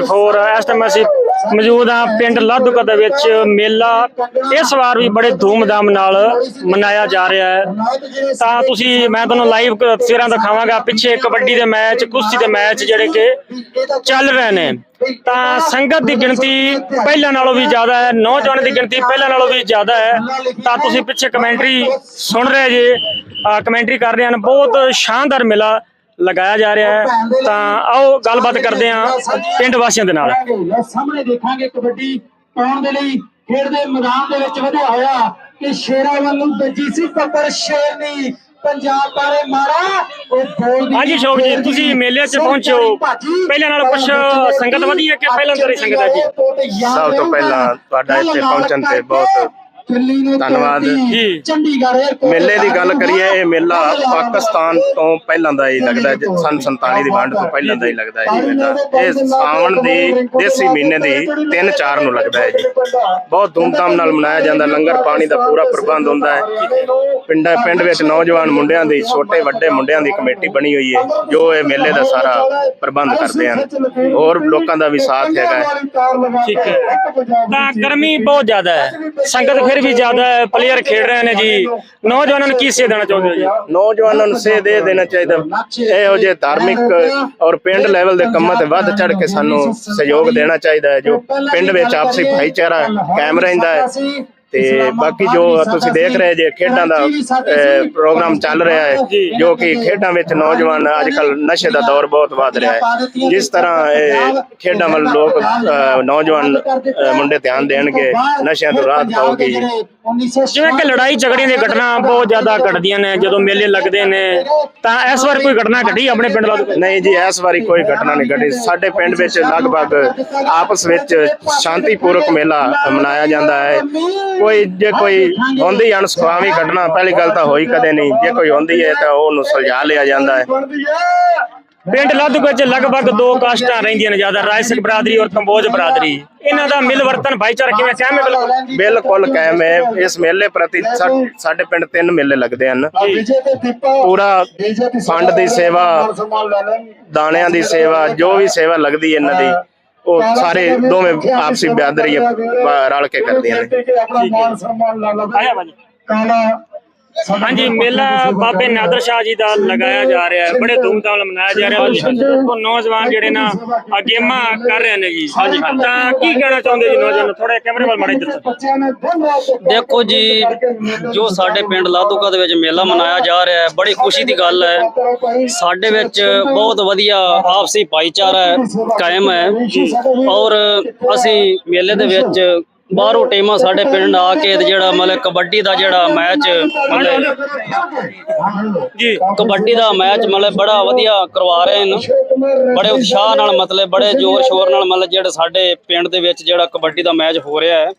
Four ਇਸ time ਅਸੀਂ ਮੌਜੂਦ ਹਾਂ ਪਿੰਡ ਲਾਧੂਕਾ ਦੇ ਵਿੱਚ ਮੇਲਾ। ਇਸ ਵਾਰ ਵੀ ਬੜੇ ਧੂਮਧਾਮ ਨਾਲ ਮਨਾਇਆ ਜਾ ਰਿਹਾ ਹੈ। ਤਾਂ ਤੁਸੀਂ, ਮੈਂ ਤੁਹਾਨੂੰ ਲਾਈਵ ਤਸਵੀਰਾਂ ਦਿਖਾਵਾਂਗਾ। ਪਿੱਛੇ ਕਬੱਡੀ ਦੇ ਮੈਚ, ਕੁਸ਼ਤੀ ਦੇ ਮੈਚ ਜਿਹੜੇ ਕਿ ਚੱਲ ਰਹੇ ਨੇ। ਤਾਂ ਸੰਗਤ ਦੀ ਗਿਣਤੀ ਪਹਿਲਾਂ ਨਾਲੋਂ ਵੀ ਜ਼ਿਆਦਾ ਹੈ, ਨੌਜਵਾਨਾਂ ਦੀ ਗਿਣਤੀ ਪਹਿਲਾਂ ਨਾਲੋਂ ਵੀ ਜ਼ਿਆਦਾ ਹੈ। ਤਾਂ ਤੁਸੀਂ ਪਿੱਛੇ ਕਮੈਂਟਰੀ ਸੁਣ ਰਹੇ ਜੇ ਕਮੈਂਟਰੀ ਕਰ ਰਹੇ ਹਨ। ਬਹੁਤ ਸ਼ਾਨਦਾਰ ਮੇਲਾ ਲਗਾਇਆ ਜਾ ਰਿਹਾ ਹੈ ਤਾਂ ਆਓ ਗੱਲਬਾਤ ਕਰਦੇ ਹਾਂ ਪਿੰਡ ਵਾਸੀਆਂ ਦੇ ਨਾਲ। ਸਾਹਮਣੇ ਦੇਖਾਂਗੇ ਕਬੱਡੀ ਪਾਉਣ ਦੇ ਲਈ ਖੇਡ ਦੇ ਮੈਦਾਨ ਦੇ ਵਿੱਚ ਵਧਿਆ ਹੋਇਆ ਕਿ ਸ਼ੇਰਾਂ ਵੱਲੋਂ ਵੱਜੀ ਸੀ ਪੱਪਰ ਸ਼ੇਰਨੀ ਪੰਜਾਬ ਬਾਰੇ ਮਾਰਾ ਉਹ ਬੋਲ ਹਾਂਜੀ ਸ਼ੋਕ ਜੀ ਤੁਸੀਂ ਮੇਲੇ 'ਚ ਪਹੁੰਚੋ। ਪਹਿਲਾਂ ਨਾਲ ਕੁਝ ਸੰਗਤ ਵਧੀ ਹੈ ਕਿ ਪਹਿਲਾਂ ਤੋਂ ਹੀ ਸੰਗਤ ਹੈ ਜੀ ਸਭ ਤੋਂ ਪਹਿਲਾਂ ਤੁਹਾਡਾ ਇੱਥੇ ਪਹੁੰਚਣ ਤੇ ਬਹੁਤ ਧੰਨਵਾਦ। ਮੇਲੇ ਦੀ ਗੱਲ ਕਰੀਏ ਇਹ ਮੇਲਾ ਪਾਕਿਸਤਾਨ ਤੋਂ ਪਹਿਲਾਂ ਦਾ ਹੀ ਲੱਗਦਾ ਹੈ, ਜ- ਸੰਨ 47 ਦੀ ਵੰਡ ਤੋਂ ਪਹਿਲਾਂ ਦਾ ਹੀ ਲੱਗਦਾ ਹੈ ਜੀ ਮੇਲਾ। ਇਹ ਸਾਵਣ ਦੀ ਦੇਸੀ ਮਹੀਨੇ ਦੀ 3-4 ਨੂੰ ਲੱਗਦਾ ਹੈ ਜੀ। ਬਹੁਤ ਧੂਮਧਾਮ ਨਾਲ ਮਨਾਇਆ ਜਾਂਦਾ ਲੰਗਰ ਪਾਣੀ ਦਾ ਪੂਰਾ ਪ੍ਰਬੰਧ ਹੁੰਦਾ ਹੈ। ਪਿੰਡਾਂ ਪਿੰਡ ਵਿੱਚ ਨੌਜਵਾਨ ਮੁੰਡਿਆਂ ਦੀ ਛੋਟੇ ਵੱਡੇ ਮੁੰਡਿਆਂ ਦੀ ਕਮੇਟੀ ਬਣੀ ਹੋਈ ਹੈ ਜੋ ਇਹ ਮੇਲੇ ਦਾ ਸਾਰਾ ਪ੍ਰਬੰਧ ਕਰਦੇ ਹਨ। ਹੋਰ ਲੋਕਾਂ ਦਾ ਵੀ ਸਾਥ ਹੈਗਾ ਹੈ। ਠੀਕ ਹੈ। ਤਾਂ ਗਰਮੀ ਬਹੁਤ ਜ਼ਿਆਦਾ ਹੈ। ਸੰਗਤ ਫਿਰ ਵੀ ਜ਼ਿਆਦਾ ਹੈ ਪਲੇਅਰ ਖੇਡ ਰਹੇ ਨੇ ਜੀ। ਨੌਜਵਾਨਾਂ ਨੂੰ ਕੀ ਸੇਧ ਦੇਣਾ ਚਾਹੁੰਦੇ ਹੋ ਜੀ? ਨੌਜਵਾਨਾਂ ਨੂੰ ਸੇਧ ਦੇ ਦੇਣਾ ਚਾਹੀਦਾ। ਇਹੋ ਜਿਹੇ ਧਾਰਮਿਕ ਔਰ ਪਿੰਡ ਲੈਵਲ ਦੇ ਕੰਮਾਂ ਤੇ ਵੱਧ ਚੜ ਕੇ ਸਾਨੂੰ ਸਹਿਯੋਗ ਦੇਣਾ ਚਾਹੀਦਾ ਹੈ ਜੋ ਪਿੰਡ ਵਿੱਚ ਆਪਸੀ ਭਾਈਚਾਰਾ ਕਾਇਮ ਰਹਿੰਦਾ ਹੈ। ਤੇ ਬਾਕੀ ਜੋ ਤੁਸੀਂ ਦੇਖ ਰਹੇ ਜੇ ਖੇਡਾਂ ਦਾ ਪ੍ਰੋਗਰਾਮ ਚੱਲ ਰਿਹਾ ਹੈ ਜੋ ਕਿ ਖੇਡਾਂ ਵਿੱਚ ਨੌਜਵਾਨ ਅੱਜ ਕੱਲ ਨਸ਼ੇ ਦਾ ਦੌਰ ਬਹੁਤ ਵੱਧ ਰਿਹਾ ਹੈ। ਜਿਸ ਤਰ੍ਹਾਂ ਇਹ ਖੇਡਾਂ ਵੱਲ ਲੋਕ ਨੌਜਵਾਨ ਮੁੰਡੇ ਧਿਆਨ ਦੇਣਗੇ ਨਸ਼ਿਆਂ ਤੋਂ ਰਾਹਤ ਪਾਉਗੀ। ਜਿਵੇਂ ਕਿ ਲੜਾਈ ਝਗੜੀਆਂ ਦੀਆਂ ਘਟਨਾ ਬਹੁਤ ਜ਼ਿਆਦਾ ਘਟਦੀਆਂ ਨੇ, ਜਦੋਂ ਮੇਲੇ ਲੱਗਦੇ ਨੇ, ਤਾਂ ਇਸ ਵਾਰ ਕੋਈ ਘਟਨਾ ਘਟੀ ਆਪਣੇ ਪਿੰਡ ਦਾ ਨਹੀਂ ਜੀ, ਇਸ ਵਾਰੀ ਕੋਈ ਘਟਨਾ ਨਹੀਂ ਘਟੀ। ਸਾਡੇ ਪਿੰਡ ਵਿੱਚ ਲਗਭਗ ਆਪਸ ਵਿੱਚ ਸ਼ਾਂਤੀਪੂਰਵਕ ਮੇਲਾ ਮਨਾਇਆ ਜਾਂਦਾ ਹੈ। ਕੋਈ ਜੇ ਕੋਈ ਹੁੰਦੀ ਅਣਸੁਖਾਵੀ ਘਟਨਾ, ਪਹਿਲੀ ਗੱਲ ਤਾਂ ਹੋਈ ਕਦੇ ਨਹੀਂ। ਜੇ ਕੋਈ ਹੁੰਦੀ ਹੈ ਤਾਂ ਉਹਨੂੰ ਸੁਲਝਾ ਲਿਆ ਜਾਂਦਾ ਹੈ। ਪਿੰਡ ਲਾਧੂਕੇ ਚ ਲਗਭਗ ਦੋ ਕਾਸਟਾਂ ਰਹਿੰਦੀਆਂ ਨੇ ਜ਼ਿਆਦਾ ਰਾਜਸਿਕ ਬਰਾਦਰੀ ਔਰ ਕੰਬੋਜ ਬਰਾਦਰੀ। ਇਹਨਾਂ ਦਾ ਮਿਲ ਵਰਤਨ ਭਾਈਚਾਰਾ ਕਿਵੇਂ ਕਾਇਮ ਹੈ ਬਿਲਕੁਲ? ਬਿਲਕੁਲ ਕਾਇਮ ਹੈ। ਇਸ ਮੇਲੇ ਪ੍ਰਤੀ ਸਾਡੇ ਪਿੰਡ ਤਿੰਨ ਮੇਲੇ ਲੱਗਦੇ ਹਨ। ਪੂਰਾ ਫੰਡ ਦੀ ਸੇਵਾ ਦਾਣਿਆਂ ਦੀ ਸੇਵਾ ਜੋ ਵੀ ਸੇਵਾ ਲੱਗਦੀ ਹੈ ਇਹਨਾਂ ਦੀ ਉਹ ਸਾਰੇ ਦੋਵੇਂ ਆਪਸੀ ਬਿਆਦਰੀ ਰਲ ਕੇ ਕਰਦੀਆਂ ਨੇ। ਆਇਆ ਬਾਜੀ ਹਾਂਜੀ ਮੇਲਾ ਬਾਬੇ ਨਾਦਰ ਸ਼ਾਹ ਜੀ ਦਾ ਲਗਾਇਆ ਜਾ ਰਿਹਾ ਹੈ। ਬੜੇ ਧੂਮਧਾਮ ਨਾਲ ਮਨਾਇਆ ਜਾ ਰਿਹਾ ਹੈ। ਉਹ ਨੌਜਵਾਨ ਜਿਹੜੇ ਨਾ ਆ ਗੇਮਾਂ ਕਰ ਰਹੇ ਨੇ ਜੀ। ਹਾਂਜੀ ਤਾਂ ਕੀ ਕਹਿਣਾ ਚਾਹੁੰਦੇ ਜੀ ਨੌਜਵਾਨ? ਥੋੜਾ ਕੈਮਰੇ ਵੱਲ ਮਾੜੇ ਦੱਸੋ। ਦੇਖੋ ਜੀ ਜੋ ਸਾਡੇ ਪਿੰਡ ਲਾਧੂਕਾ ਦੇ ਵਿੱਚ ਮੇਲਾ ਮਨਾਇਆ ਜਾ ਰਿਹਾ ਹੈ ਬੜੀ ਖੁਸ਼ੀ ਦੀ ਗੱਲ ਹੈ। ਸਾਡੇ ਵਿੱਚ ਬਹੁਤ ਵਧੀਆ ਆਪਸੀ ਭਾਈਚਾਰਾ ਹੈ, ਕਾਇਮ ਹੈ। ਔਰ ਅਸੀਂ ਮੇਲੇ ਦੇ ਵਿੱਚ ਬਾਹਰੋਂ ਟੀਮਾਂ ਸਾਡੇ ਪਿੰਡ ਆ ਕੇ ਤੇ ਜਿਹੜਾ ਮਤਲਬ ਕਬੱਡੀ ਦਾ ਜਿਹੜਾ ਮੈਚ ਮਤਲਬ ਜੀ। ਕਬੱਡੀ ਦਾ ਮੈਚ ਮਤਲਬ ਬੜਾ ਵਧੀਆ ਕਰਵਾ ਰਹੇ ਨੇ ਬੜੇ ਉਤਸ਼ਾਹ ਨਾਲ ਮਤਲਬ ਬੜੇ ਜ਼ੋਰ ਸ਼ੋਰ ਨਾਲ ਮਤਲਬ ਜਿਹੜਾ ਸਾਡੇ ਪਿੰਡ ਦੇ ਵਿੱਚ ਜਿਹੜਾ ਕਬੱਡੀ ਦਾ ਮੈਚ ਹੋ ਰਿਹਾ ਹੈ।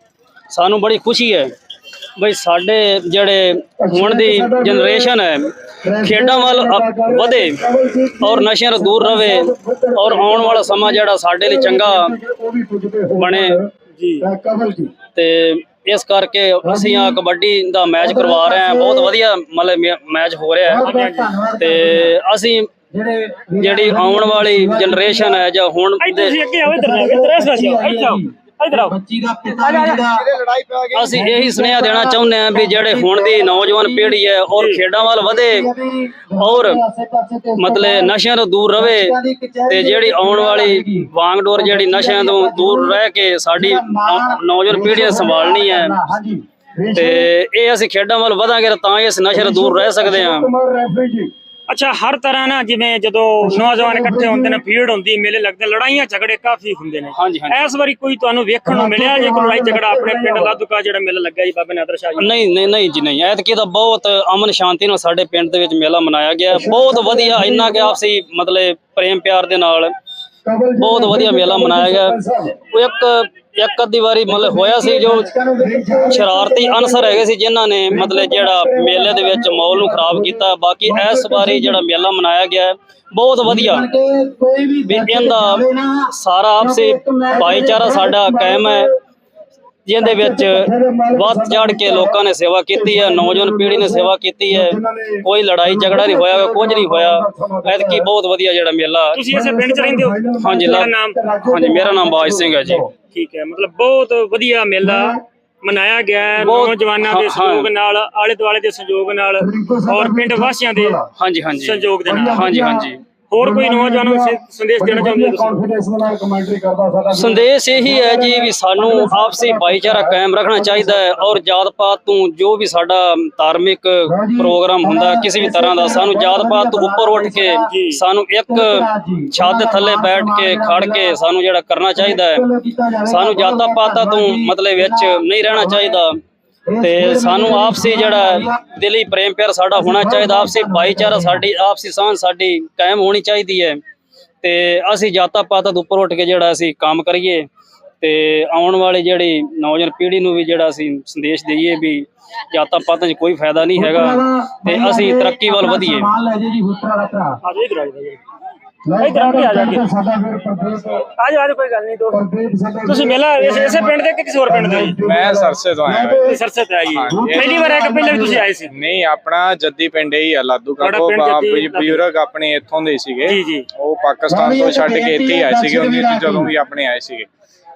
ਸਾਨੂੰ ਬੜੀ ਖੁਸ਼ੀ ਹੈ ਬਈ ਸਾਡੇ ਜਿਹੜੇ ਹੁਣ ਦੀ ਜਨਰੇਸ਼ਨ ਹੈ ਖੇਡਾਂ ਵੱਲ ਵਧੇ ਔਰ ਨਸ਼ਿਆਂ ਤੋਂ ਦੂਰ ਰਵੇ ਔਰ ਆਉਣ ਵਾਲਾ ਸਮਾਂ ਜਿਹੜਾ ਸਾਡੇ ਲਈ ਚੰਗਾ ਬਣੇ। ਜੀ। ਤੇ ਇਸ ਕਰਕੇ ਅਸੀਂ ਆ ਕਬੱਡੀ ਦਾ ਮੈਚ ਕਰਵਾ ਰਹੇ ਹਾਂ। ਬਹੁਤ ਵਧੀਆ ਮਤਲਬ ਮੈ- ਮੈਚ ਹੋ ਰਿਹਾ ਹੈ। ਤੇ ਅਸੀਂ ਜਿਹੜੀ ਆਉਣ ਵਾਲੀ ਜਨਰੇਸ਼ਨ ਹੈ ਜਾਂ ਹੁਣ ਤੁਸੀਂ ਅੱਗੇ ਆਓ ਇੱਧਰ ਆਓ ਇੱਧਰ ਇਸ ਪਾਸੇ ਆਓ। ਇੱਥੇ ਆਓ ਇੱਧਰ ਆਓ ਬੱਚੀ ਦਾ ਪਿਤਾ ਜੀ ਦਾ ਅਸੀਂ ਇਹੀ ਸੁਨੇਹਾ ਦੇਣਾ ਚਾਹੁੰਦੇ ਹਾਂ ਵੀ ਜਿਹੜੇ ਹੁਣ ਦੀ ਨੌਜਵਾਨ ਪੀੜ੍ਹੀ ਹੈ ਔਰ ਖੇਡਾਂ ਵੱਲ ਵਧੇ ਔਰ ਮਤਲਬ ਨਸ਼ਿਆਂ ਤੋਂ ਦੂਰ ਰਵੇ ਤੇ ਜਿਹੜੀ ਆਉਣ ਵਾਲੀ ਵਾਂਗਡੋਰ ਜਿਹੜੀ ਨਸ਼ਿਆਂ ਤੋਂ ਦੂਰ ਰਹਿ ਕੇ ਸਾਡੀ ਨੌਜਵਾਨ ਪੀੜ੍ਹੀ ਸੰਭਾਲਣੀ ਹੈ। ਤੇ ਇਹ ਅਸੀਂ ਖੇਡਾਂ ਵੱਲ ਵਧਾਂਗੇ ਤਾਂ ਇਸ ਨਸ਼ੇ ਤੋਂ ਦੂਰ ਰਹਿ ਸਕਦੇ ਹਾਂ। ਅੱਛਾ ਹਰ ਤਰ੍ਹਾਂ ਨਾ ਜਿਵੇਂ ਜਦੋਂ ਨੌਜਵਾਨ ਇਕੱਠੇ ਹੁੰਦੇ ਨੇ ਭੀੜ ਹੁੰਦੀ ਮੇਲੇ ਲੱਗਦੇ ਲੜਾਈਆਂ ਝਗੜੇ ਕਾਫੀ ਹੁੰਦੇ ਨੇ। ਹਾਂਜੀ ਹਾਂਜੀ। ਇਸ ਵਾਰੀ ਕੋਈ ਤੁਹਾਨੂੰ ਵੇਖਣ ਨੂੰ ਮਿਲਿਆ ਜੇ ਕੋਈ ਲੜਾਈ ਝਗੜਾ ਆਪਣੇ ਪਿੰਡ ਲਾਧੂਕਾ ਜਿਹੜਾ ਮੇਲਾ ਲੱਗਾ ਜੀ ਬਾਬੇ ਨਾਦਰ ਸ਼ਾਹ ਜੀ? ਨਹੀਂ ਨਹੀਂ ਨਹੀਂ ਜੀ ਨਹੀਂ। ਐਤਕੀ ਤਾਂ ਬਹੁਤ ਅਮਨ ਸ਼ਾਂਤੀ ਨਾਲ ਸਾਡੇ ਪਿੰਡ ਦੇ ਵਿੱਚ ਮੇਲਾ ਮਨਾਇਆ ਗਿਆ। ਬਹੁਤ ਵਧੀਆ ਇੰਨਾ ਕਿ ਆਪਸੀ ਮਤਲਬ ਪ੍ਰੇਮ ਪਿਆਰ ਦੇ ਨਾਲ ਬਹੁਤ ਵਧੀਆ ਮੇਲਾ ਮਨਾਇਆ ਗਿਆ। ਉਹ ਇੱਕ ਇੱਕ ਅੱਧੀ ਵਾਰੀ ਮਤਲਬ ਹੋਇਆ ਸੀ ਜੋ ਸ਼ਰਾਰਤੀ ਅਨਸਰ ਹੈਗੇ ਸੀ ਜਿਨ੍ਹਾਂ ਨੇ ਮਤਲਬ ਜਿਹੜਾ ਮੇਲੇ ਦੇ ਵਿੱਚ ਮਾਹੌਲ ਨੂੰ ਖਰਾਬ ਕੀਤਾ। ਬਾਕੀ ਇਸ ਵਾਰੀ ਜਿਹੜਾ ਮੇਲਾ ਮਨਾਇਆ ਗਿਆ ਬਹੁਤ ਵਧੀਆ। ਵੀ ਇਹਦਾ ਸਾਰਾ ਆਪਸੀ ਭਾਈਚਾਰਾ ਸਾਡਾ ਕਾਇਮ ਹੈ। ਜਿਹਦੇ ਵਿੱਚ ਵੱਧ ਚੜ ਕੇ ਲੋਕਾਂ ਨੇ ਸੇਵਾ ਕੀਤੀ ਹੈ ਨੌਜਵਾਨ ਪੀੜ੍ਹੀ ਨੇ ਸੇਵਾ ਕੀਤੀ ਹੈ। ਕੋਈ ਲੜਾਈ ਝਗੜਾ ਨਹੀਂ ਹੋਇਆ ਕੁਝ ਨਹੀਂ ਹੋਇਆ। ਐਤਕੀ ਬਹੁਤ ਵਧੀਆ ਜਿਹੜਾ ਮੇਲਾ ਤੁਸੀਂ ਇਸੇ ਪਿੰਡ ਚ ਰਹਿੰਦੇ ਹੋ? ਹਾਂਜੀ ਹਾਂਜੀ ਮੇਰਾ ਨਾਮ ਬਾਜ ਸਿੰਘ ਹੈ ਜੀ। ਠੀਕ ਹੈ ਮਤਲਬ ਬਹੁਤ ਵਧੀਆ ਮੇਲਾ ਮਨਾਇਆ ਗਿਆ ਹੈ ਬਹੁਤ- ਨੌਜਵਾਨਾਂ ਦੇ ਹਾਂ, ਸਹਿਯੋਗ। ਨਾਲ ਆਲੇ ਦੁਆਲੇ ਦੇ ਸਹਿਯੋਗ ਨਾਲ ਔਰ ਪਿੰਡ ਵਾਸੀਆਂ ਦੇ ਹਾਂਜੀ ਹਾਂਜੀ। ਸਹਿਯੋਗ ਦੇ ਨਾਲ। ਹਾਂਜੀ ਹਾਂਜੀ। ਹੋਰ ਕੋਈ ਨੌਜਵਾਨਾਂ ਨੂੰ ਸੇ- ਸੰਦੇਸ਼ ਦੇਣਾ ਚਾਹੁੰਦੇ ਹੋ ਤੁਸੀਂ? ਕੰਫੀਡੈਂਸ ਨਾਲ ਕਮੈਂਟਰੀ ਕਰਦਾ ਸਾਡਾ ਸੰਦੇਸ਼ ਇਹੀ ਹੈ ਜੀ ਵੀ ਸਾਨੂੰ ਆਪਸੀ ਭਾਈਚਾਰਾ ਕਾਇਮ ਰੱਖਣਾ ਚਾਹੀਦਾ ਹੈ ਔਰ ਜਾਤ ਪਾਤ ਤੋਂ ਜੋ ਵੀ ਸਾਡਾ ਧਾਰਮਿਕ ਪ੍ਰੋਗਰਾਮ ਹੁੰਦਾ ਹੈ, ਕਿਸੇ ਵੀ ਤਰ੍ਹਾਂ ਦਾ ਸਾਨੂੰ ਜਾਤ ਪਾਤ ਤੋਂ ਉੱਪਰ ਉੱਠ ਕੇ ਸਾਨੂੰ ਇੱਕ ਛੱਤ ਥੱਲੇ ਬੈਠ ਕੇ ਖੜ ਕੇ ਸਾਨੂੰ ਜਿਹੜਾ ਕਰਨਾ ਚਾਹੀਦਾ ਹੈ ਸਾਨੂੰ ਜਾਤਾਂ ਪਾਤਾਂ ਤੋਂ ਮਤਲਬ ਵਿੱਚ ਨਹੀਂ ਰਹਿਣਾ ਚਾਹੀਦਾ। ਤੇ ਸਾਨੂੰ ਆਪਸੀ ਜਿਹੜਾ ਦਿਲੀ ਪ੍ਰੇਮ ਪਿਆਰ ਸਾਡਾ ਹੋਣਾ ਚਾਹੀਦਾ ਆਪਸੀ ਭਾਈਚਾਰਾ ਸਾਡੀ ਆਪਸੀ ਸਾਂਝ ਸਾਡੀ ਕਾਇਮ ਹੋਣੀ ਚਾਹੀਦੀ ਹੈ। ਤੇ ਅਸੀਂ ਜਾਤਾਂ ਪਾਤਾਂ ਤੋਂ ਉੱਪਰ ਉੱਠ ਕੇ ਜਿਹੜਾ ਅਸੀਂ ਕੰਮ ਕਰੀਏ ਤੇ ਆਉਣ ਵਾਲੀ ਜਿਹੜੀ ਨੌਜਵਾਨ ਪੀੜ੍ਹੀ ਨੂੰ ਵੀ ਜਿਹੜਾ ਅਸੀਂ ਸੰਦੇਸ਼ ਦਈਏ ਵੀ ਜਾਤਾਂ ਪਾਤਾਂ 'ਚ ਕੋਈ ਫਾਇਦਾ ਨਹੀਂ ਹੈਗਾ ਤੇ ਅਸੀਂ ਤਰੱਕੀ ਵੱਲ ਵਧੀਏ। ਹੁੱਤਰਾ ਰੱਖਰਾ ਆ ਇਧਰ। ਆ। ਜਾ ਕੋਈ ਗੱਲ ਨਹੀਂ ਦੋਸਤ ਤੁਸੀਂ ਮੇਲਾ ਇਸ- ਇਸੇ ਪਿੰਡ ਦੇ ਕਿ ਕਿਸੇ ਹੋਰ ਪਿੰਡ ਦੇ? ਹੋ ਜੀ ਮੈਂ ਸਰਸੇ ਤੋਂ ਆਇਆ ਹਾਂ ਇਹ ਸਰਸੇ ਤੇ ਆਈ ਇਹ- ਪਹਿਲੀ ਵਾਰ ਆ ਕਿ ਪਹਿਲਾਂ ਵੀ ਤੁਸੀਂ ਆਏ ਸੀ? ਨਹੀਂ ਆਪਣਾ ਜੱਦੀ ਪਿੰਡ ਹੀ ਆ ਲਾਦੂ ਤੁਹਾਡਾ ਕਾਕੋ ਪਿੰਡ ਜੱਦੀ ਲਾਧੂ। ਬਜ਼ੁਰਗ ਆਪਣੇ ਇੱਥੋਂ ਦੇ ਸੀਗੇ। ਜੀ, ਜੀ। ਉਹ ਪਾਕਿਸਤਾਨ ਤੋਂ ਛੱਡ ਕੇ ਇੱਥੇ ਹੀ ਆਏ ਸੀਗੇ ਉਹਨੇ ਜਦੋਂ ਵੀ ਆਪਣੇ ਆਏ ਸੀਗੇ।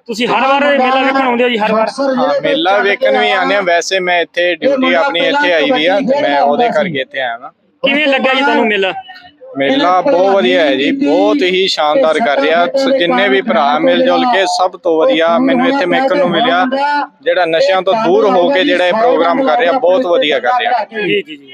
ਤੁਸੀਂ ਹਰ ਵਾਰ ਇਹ ਮੇਲਾ ਵੇਖਣ ਆਉਂਦੇ ਹੋ ਜੀ ਹਰ ਵਾਰ। ਹਾਂ ਮੇਲਾ ਵੇਖਣ ਵੀ ਆਨੇ ਆ ਵੈਸੇ ਮੈਂ ਇੱਥੇ ਡਿਊਟੀ ਆਪਣੀ ਇੱਥੇ ਆਈ ਵੀ ਆ ਤੇ ਮੈਂ ਉਹਦੇ ਕਰਕੇ ਇੱਥੇ ਆਇਆ ਵਾਂ। ਕਿਵੇਂ ਲੱਗਾ ਜੀ ਤੁਹਾਨੂੰ ਮੇਲਾ? ਮੇਲਾ ਬਹੁਤ ਵਧੀਆ ਹੈ ਜੀ ਬਹੁਤ ਹੀ ਸ਼ਾਨਦਾਰ ਕਰ ਰਿਹਾ। ਸ- ਜਿੰਨੇ ਵੀ ਭਰਾ ਮਿਲ ਜੁਲ ਕੇ ਸਭ ਤੋਂ ਵਧੀਆ ਮੈਨੂੰ ਇੱਥੇ ਵੇਖਣ ਨੂੰ ਮਿਲਿਆ। ਜਿਹੜਾ ਨਸ਼ਿਆਂ ਤੋਂ ਦੂਰ ਹੋ ਕੇ ਜਿਹੜਾ ਇਹ ਪ੍ਰੋਗਰਾਮ ਕਰ ਰਿਹਾ ਬਹੁਤ ਵਧੀਆ ਕਰ ਰਿਹਾ। ਜੀ ਜੀ ਜੀ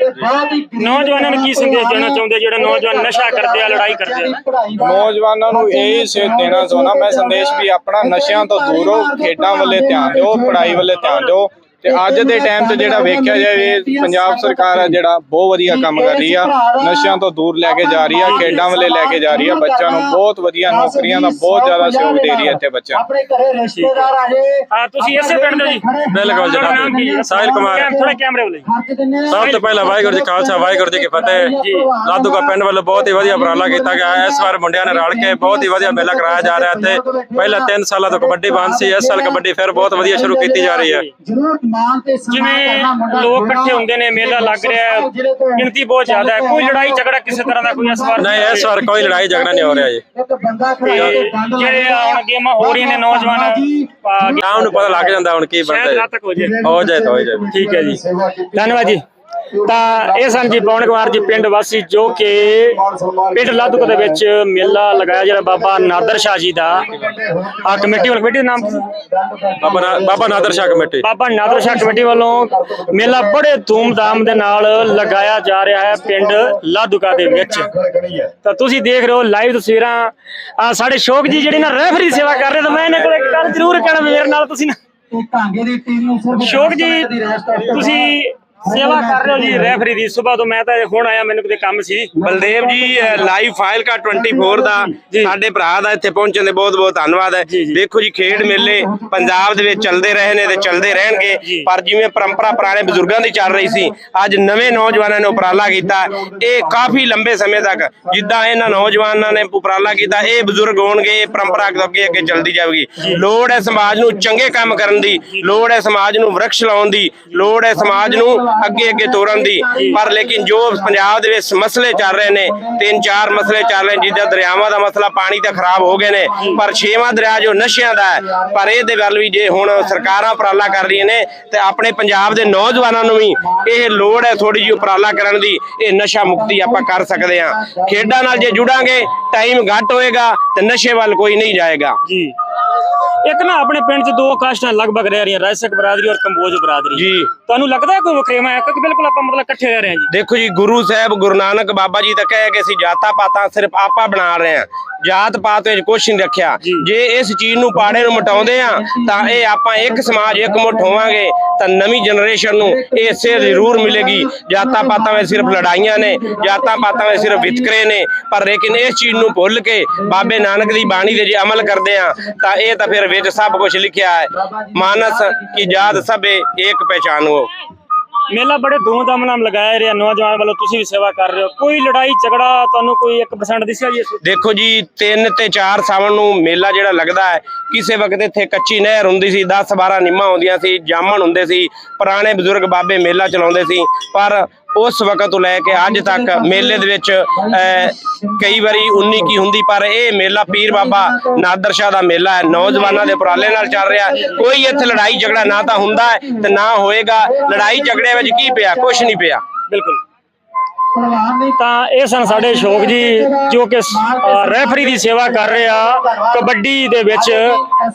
ਨੌਜਵਾਨਾਂ ਨੂੰ ਕੀ ਸੰਦੇਸ਼ ਦੇਣਾ ਚਾਹੁੰਦੇ ਜਿਹੜੇ ਨੌਜਵਾਨ ਨਸ਼ਾ ਕਰਦੇ ਆ ਲੜਾਈ ਕਰਦੇ ਆ। ਨੌਜਵਾਨਾਂ ਨੂੰ ਇਹ ਸੇਧ ਦੇਣਾ ਚਾਹੁੰਦਾ। ਮੈਂ ਸੰਦੇਸ਼ ਵੀ ਆਪਣਾ ਨਸ਼ਿਆਂ ਤੋਂ ਦੂਰ ਹੋ ਖੇਡਾਂ ਵੱਲੇ ਧਿਆਨ ਦਿਓ ਪੜ੍ਹਾਈ ਵੱਲੇ ਧਿਆਨ ਦਿਓ। ਤੇ ਅੱਜ ਦੇ ਟਾਈਮ 'ਤੇ ਜਿਹੜਾ ਵੇਖਿਆ ਜਾਵੇ ਪੰਜਾਬ ਸਰਕਾਰ ਹੈ ਜਿਹੜਾ ਬਹੁਤ ਵਧੀਆ ਕੰਮ ਕਰ ਰਹੀ ਆ ਨਸ਼ਿਆਂ ਤੋਂ ਦੂਰ ਲੈ ਕੇ ਜਾ ਰਹੀ ਆ ਖੇਡਾਂ ਵੱਲੇ ਲੈ ਕੇ ਜਾ ਰਹੀ ਆ ਬੱਚਿਆਂ ਨੂੰ ਬਹੁਤ ਵਧੀਆ ਨੌਕਰੀਆਂ ਦਾ ਬਹੁਤ ਜ਼ਿਆਦਾ ਸਹਿਯੋਗ ਦੇ ਰਹੀ ਹੈ ਇੱਥੇ ਬੱਚਿਆਂ ਆਪਣੇ ਘਰੇ ਰਿਸ਼ਤੇਦਾਰ ਆ ਜੇ। ਹਾਂ ਤੁਸੀਂ ਇਸੇ ਪਿੰਡ ਦੇ ਜੀ। ਬਿਲਕੁਲ ਸਾਹਿਲ ਕੁਮਾਰ। ਥੋੜਾ ਵੱਲ ਆ ਸਭ ਤੋਂ ਪਹਿਲਾਂ ਵਾਹਿਗੁਰੂ ਜੀ ਖਾਲਸਾ ਵਾਹਿਗੁਰੂ ਜੀ ਕੀ ਫਤਿਹ। ਲਾਧੂਕਾ ਪਿੰਡ ਵੱਲੋਂ ਬਹੁਤ ਹੀ ਵਧੀਆ ਉਪਰਾਲਾ ਕੀਤਾ ਗਿਆ ਇਸ ਵਾਰ ਮੁੰਡਿਆਂ ਨੇ ਰਲ ਕੇ ਬਹੁਤ ਹੀ ਵਧੀਆ ਮੇਲਾ ਕਰਾਇਆ ਜਾ ਰਿਹਾ ਤੇ ਪਹਿਲਾਂ 3 ਸਾਲਾਂ ਤੋਂ ਕਬੱਡੀ ਬੰਦ ਸੀ ਇਸ ਸਾਲ ਕਬੱਡੀ ਫਿਰ ਬਹੁਤ ਵਧੀਆ ਸ਼ੁਰੂ ਕੀਤੀ ਜਾ ਰਹੀ ਹੈ। ਜਿਵੇਂ ਕਰਨਾ ਮੁੰਡਾ ਲੋਕ ਇਕੱਠੇ ਹੁੰਦੇ ਨੇ ਮੇਲਾ ਲੱਗ ਰਿਹਾ ਹੈ ਗਿਣਤੀ ਬਹੁਤ ਜ਼ਿਆਦਾ ਹੈ। ਕੋਈ ਲੜਾਈ ਝਗੜਾ ਕਿਸੇ ਤਰ੍ਹਾਂ ਦਾ ਕੋਈ ਇਸ ਵਾਰ ਨਹੀਂ ਇਸ ਵਾਰ ਕੋਈ ਲੜਾਈ ਝਗੜਾ ਨਹੀਂ ਹੋ ਰਿਹਾ ਜੀ। ਜਿਹੜੇ ਹੁਣ ਗੇਮਾਂ ਹੋ ਰਹੀਆਂ ਨੇ ਨੌਜਵਾਨ ਆ, ਸ਼ਾਮ ਨੂੰ ਪਤਾ ਲੱਗ ਜਾਂਦਾ ਹੁਣ ਕੀ ਬਣਦਾ ਹੋ ਜਾਏ। ਹੋ ਜਾਏ ਤਾਂ ਹੋ ਜਾਏ। ਠੀਕ ਹੈ ਜੀ। ਧੰਨਵਾਦ ਜੀ। ਤਾਂ ਇਹ ਸਨ ਜੀ ਪਵਨ ਕੁਮਾਰ ਜੀ ਪਿੰਡ ਵਾਸੀ ਜੋ ਕਿ ਪਿੰਡ ਲਾਧੂਕ ਦੇ ਵਿੱਚ ਮੇਲਾ ਲਗਾਇਆ ਜਿਹੜਾ ਬਾਬਾ ਨਾਦਰ ਸ਼ਾਹ ਜੀ ਦਾ ਆ ਕਮੇਟੀ ਵੱਲੋਂ ਕਮੇਟੀ ਦਾ ਨਾਮ? ਬਾਬਾ ਨਾ- ਬਾਬਾ ਨਾਦਰ ਸ਼ਾਹ ਕਮੇਟੀ। ਬਾਬਾ ਨਾਦਰ ਸ਼ਾਹ ਕਮੇਟੀ ਵੱਲੋਂ ਮੇਲਾ ਬੜੇ ਧੂਮਧਾਮ ਦੇ ਨਾਲ ਲਗਾਇਆ ਜਾ ਰਿਹਾ ਹੈ ਪਿੰਡ ਲਾਧੂਕਾ ਦੇ ਵਿੱਚ। ਤਾਂ ਤੁਸੀਂ ਦੇਖ ਰਹੇ ਹੋ ਲਾਈਵ ਤਸਵੀਰਾਂ। ਆ ਸਾਡੇ ਸ਼ੋਕ ਜੀ ਜਿਹੜੇ ਨਾ ਰੈਫਰੀ ਸੇਵਾ ਕਰ ਰਹੇ ਤਾਂ ਮੈਂ ਇਹਨਾਂ ਕੋਲ ਇੱਕ ਗੱਲ ਜ਼ਰੂਰ ਕਹਿਣਾ ਵੀ ਮੇਰੇ ਨਾਲ ਤੁਸੀਂ ਨਾ ਇਹ ਕਾਂਗੇ ਦੀ ਟੀਮ ਨੂੰ ਸਿਰਫ ਸ਼ੋਕ ਜੀ ਤੁਸੀਂ ਸੇਵਾ ਕਰ ਰਹੇ ਹੋ ਜੀ। ਰੈਫਰੀ ਦੀ ਸਵੇਰ ਤੋਂ ਮੈਂ ਤਾਂ ਹੁਣ ਆਇਆ ਮੈਨੂੰ ਕਿਤੇ ਕੰਮ ਸੀ। ਬਲਦੇਵ ਜੀ ਲਾਈਵ ਫਾਈਲ ਕਾ 24 ਦਾ ਸਾਡੇ ਭਰਾ ਦਾ ਇੱਥੇ ਪਹੁੰਚਣ ਦੇ ਬਹੁਤ ਬਹੁਤ ਧੰਨਵਾਦ ਹੈ। ਦੇਖੋ ਜੀ। ਖੇਡ ਮੇਲੇ ਪੰਜਾਬ ਦੇ ਵਿੱਚ ਚੱਲਦੇ ਰਹੇ ਨੇ ਤੇ ਚੱਲਦੇ ਰਹਿਣਗੇ। ਪਰ ਜਿਵੇਂ ਪਰੰਪਰਾ ਪੁਰਾਣੇ ਬਜ਼ੁਰਗਾਂ ਦੀ ਚੱਲ ਰਹੀ ਸੀ ਅੱਜ ਨਵੇਂ ਨੌਜਵਾਨਾਂ ਨੇ ਉਪਰਾਲਾ ਕੀਤਾ। ਇਹ ਕਾਫੀ ਲੰਬੇ ਸਮੇਂ ਤੱਕ ਜਿੱਦਾਂ ਇਹਨਾਂ ਨੌਜਵਾਨਾਂ ਨੇ ਉਪਰਾਲਾ ਕੀਤਾ ਇਹ ਬਜ਼ੁਰਗ ਹੋਣਗੇ ਇਹ ਪਰੰਪਰਾ ਅੱਗੇ ਅੱਗੇ ਚੱਲਦੀ ਜਾਵੇਗੀ। ਲੋੜ ਹੈ ਸਮਾਜ ਨੂੰ ਚੰਗੇ ਕੰਮ ਕਰਨ ਦੀ ਲੋੜ ਹੈ ਸਮਾਜ ਨੂੰ ਵਰਕਸ਼ ਲਾਉਣ ਦੀ ਲੋੜ ਹੈ ਸਮਾਜ ਨੂੰ ਅੱਗੇ ਅੱਗੇ ਤੋਰਨ ਦੀ। ਪਰ ਲੇਕਿਨ ਜੋ ਪੰਜਾਬ ਦੇ ਵਿੱਚ ਮਸਲੇ ਚੱਲ ਰਹੇ ਨੇ ਤਿੰਨ ਚਾਰ ਮਸਲੇ ਚੱਲ ਰਹੇ ਜਿੱਦਾਂ ਦਰਿਆਵਾਂ ਦਾ ਮਸਲਾ ਪਾਣੀ ਤਾਂ ਖਰਾਬ ਹੋ ਗਏ ਨੇ ਪਰ ਛੇਵਾਂ ਦਰਿਆ ਜੋ ਨਸ਼ਿਆਂ ਦਾ ਹੈ ਪਰ ਇਹਦੇ ਵੱਲ ਵੀ ਜੇ ਹੁਣ ਸਰਕਾਰਾਂ ਉਪਰਾਲਾ ਕਰ ਰਹੀਆਂ ਨੇ ਤੇ ਆਪਣੇ ਪੰਜਾਬ ਦੇ ਨੌਜਵਾਨਾਂ ਨੂੰ ਵੀ ਇਹ ਲੋੜ ਹੈ ਥੋੜੀ ਜਿਹੀ ਉਪਰਾਲਾ ਕਰਨ ਦੀ ਇਹ ਨਸ਼ਾ ਮੁਕਤੀ ਆਪਾਂ ਕਰ ਸਕਦੇ ਹਾਂ। ਖੇਡਾਂ ਨਾਲ ਜੇ ਜੁੜਾਂਗੇ ਟਾਈਮ ਘੱਟ ਹੋਏਗਾ ਤੇ ਨਸ਼ੇ ਵੱਲ ਕੋਈ ਨਹੀਂ ਜਾਏਗਾ। ਜੀ। ਇੱਕ ਨਾ ਆਪਣੇ ਪਿੰਡ 'ਚ ਦੋ ਕਾਸਟਾਂ ਲਗਭਗ ਰਹਿ ਰਹੀਆਂ ਰਾਜਸਕ ਬਰਾਦਰੀ ਔਰ ਕੰਬੋਜ ਬਰਾਦਰੀ। ਜੀ। ਤੁਹਾਨੂੰ ਲੱਗਦਾ ਹੈ ਕੋਈ ਵਖਰੇਵਾ ਹੈ? ਕਿ ਬਿਲਕੁਲ ਆਪਾਂ ਮਤਲਬ ਇਕੱਠੇ ਰਹਿ ਰਹੇ ਹਾਂ ਜੀ। ਦੇਖੋ ਜੀ ਗੁਰੂ ਸਾਹਿਬ ਗੁਰੂ ਨਾਨਕ ਬਾਬਾ ਜੀ ਤਾਂ ਕਹੇ ਕਿ ਅਸੀਂ ਜਾਤਾਂ ਪਾਤਾਂ ਸਿਰਫ ਆਪਾ ਬਣਾ ਰਹੇ ਹਾਂ। ਜਾਤ ਪਾਤ ਵਿੱਚ ਕੁਛ ਨਹੀਂ ਰੱਖਿਆ। ਜੇ। ਇਸ ਚੀਜ਼ ਨੂੰ ਪਾੜੇ ਨੂੰ ਮਟਾਉਂਦੇ ਆ ਤਾਂ ਇਹ ਆਪਾਂ ਇੱਕ ਸਮਾਜ ਇੱਕ ਮੁੱਠ ਹੋਵਾਂਗੇ ਤਾਂ ਨਵੀਂ ਜਨਰੇਸ਼ਨ ਨੂੰ ਇਹ ਸੇਧ ਜ਼ਰੂਰ ਮਿਲੇਗੀ। ਜਾਤਾਂ ਪਾਤਾਂ ਵਿੱਚ ਸਿਰਫ ਲੜਾਈਆਂ ਨੇ ਜਾਤਾਂ ਪਾਤਾਂ ਵਿੱਚ ਸਿਰਫ ਵਿਤਕਰੇ ਨੇ ਪਰ ਲੇਕਿਨ ਇਸ ਚੀਜ਼ ਨੂੰ ਭੁੱਲ ਕੇ ਬਾਬੇ ਨਾਨਕ ਦੀ ਬਾਣੀ ਤੇ ਜੇ ਅਮਲ ਕਰਦੇ ਆ ਤਾਂ ਇਹ ਤਾਂ ਫਿਰ ਵਿੱਚ ਸਭ ਕੁਝ ਲਿਖਿਆ ਹੈ। ਮਾਨਸ ਕੀ ਜਾਤ ਸਭੇ ਏਕ ਪਹਿਚਾਨੋ ਮੇਲਾ ਬੜੇ ਧੂਮਧਾਮ ਨਾਲ ਲਗਾਇਆ ਰਿਹਾ। ਨੌਜਵਾਨ ਵੱਲੋਂ ਤੁਸੀਂ ਵੀ ਸੇਵਾ ਕਰ ਰਹੇ ਹੋ। ਕੋਈ ਲੜਾਈ ਝਗੜਾ ਤੁਹਾਨੂੰ ਕੋਈ 1% ਦਿਸਿਆ ਜੀ? ਦੇਖੋ ਜੀ 3 ਤੇ 4 ਸਾਵਣ ਨੂੰ ਮੇਲਾ ਜਿਹੜਾ ਲੱਗਦਾ ਹੈ ਕਿਸੇ ਵਕਤ ਇੱਥੇ ਕੱਚੀ ਨਹਿਰ ਹੁੰਦੀ ਸੀ 10 12 ਨਿੰਮਾਂ ਹੁੰਦੀਆਂ ਸੀ ਜਾਮਣ ਹੁੰਦੇ ਸੀ ਪੁਰਾਣੇ ਬਜ਼ੁਰਗ ਬਾਬੇ ਮੇਲਾ ਚਲਾਉਂਦੇ ਸੀ। ਪਰ ਉਸ ਵਕਤ ਤੋਂ ਲੈ ਕੇ ਅੱਜ ਤੱਕ ਮੇਲੇ ਦੇ ਵਿੱਚ ਅਹ, ਕਈ ਵਾਰੀ 19 ਕੀ ਹੁੰਦੀ ਪਰ ਇਹ ਮੇਲਾ ਪੀਰ ਬਾਬਾ ਨਾਦਰ ਸ਼ਾਹ ਦਾ ਮੇਲਾ ਹੈ। ਨੌਜਵਾਨਾਂ ਦੇ ਉਪਰਾਲੇ ਨਾਲ ਚੱਲ ਰਿਹਾ ਕੋਈ ਇੱਥੇ ਲੜਾਈ ਝਗੜਾ ਨਾ ਤਾਂ ਹੁੰਦਾ ਹੈ ਤੇ ਨਾ ਹੋਏਗਾ। ਲੜਾਈ ਝਗੜੇ ਵਿੱਚ ਕੀ ਪਿਆ? ਕੁਝ ਨਹੀਂ ਪਿਆ। ਬਿਲਕੁਲ। ਤਾਂ ਇਹ ਸਨ ਸਾਡੇ ਸ਼ੌਕ ਜੀ ਜੋ ਕਿ ਰੈਫਰੀ ਦੀ ਸੇਵਾ ਕਰ ਰਹੇ ਆ ਕਬੱਡੀ ਦੇ ਵਿੱਚ।